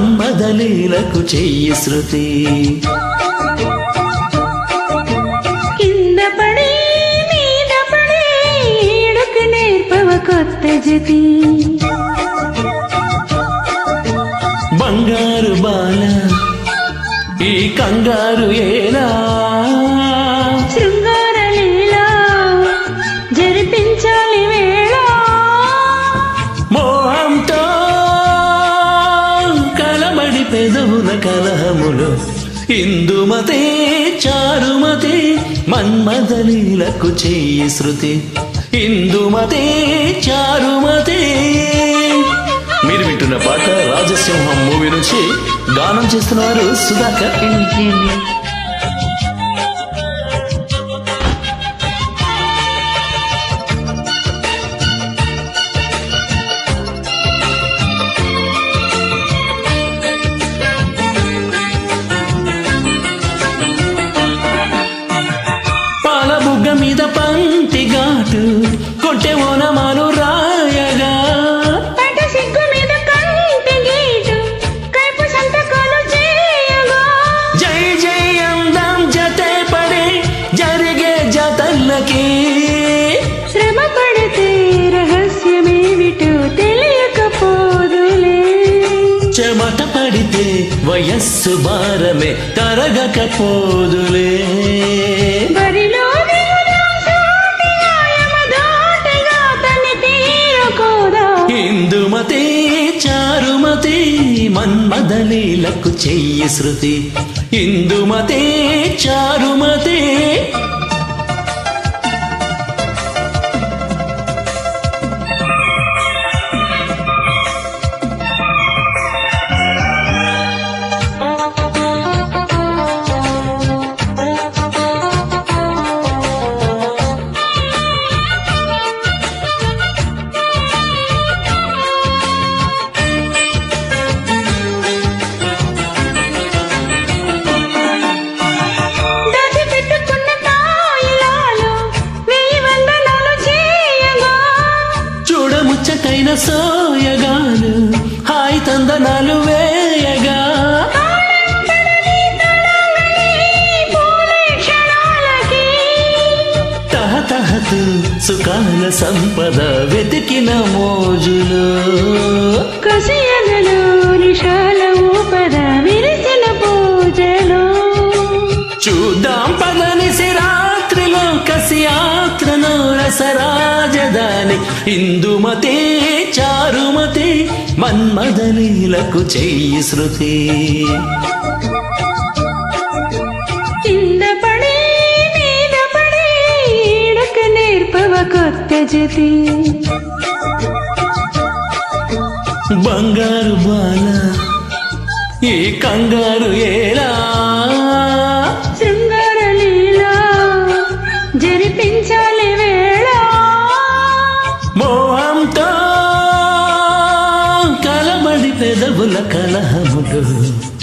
మన్మదలీలకు చెయ్యి శృతి. కొత్త జతి బంగారు బాల ఈ కంగారు ఏలా? కలబడి పెదవుల కలహములు. ఇందుమతే చారుమతే మన్మదలీలకు చేయి శృతి. ఇందుమతే చారుమతే. మీరు వింటున్న పాట రాజసింహం మూవీ నుంచి గానం చేస్తున్నవారు సుధాకర్. కొట్టె ఓనమాలు రాయగా. జై జై అందం జతే పడే జరిగే జతల్లకి శ్రమ పడితే రహస్యమేమిటో తెలియకపోదులే. చెమట పడితే వయస్సు భారమే కరగకపోదులే నీలకు చెయ్యి శృతి. ఇందుమతే చారుమతే చూడముచ్చటైన సోయగాలు హాయ్ తందనాలు వేయగా. పూలే క్షణాలకి తహతహతు సుఖాల సంపద వెతికిన మోజులు. కసి యాత్రలో రసరాజధాని ఇందుమతే చారుమతే మన్మదలీలకు చెయ్యి శృతి. కింద పడి మీద పడి ఈడక నేర్పవ కొత్త జతి. బంగారు బాల ఈ కంగారు ఏలా? పెదవుల కలహములు.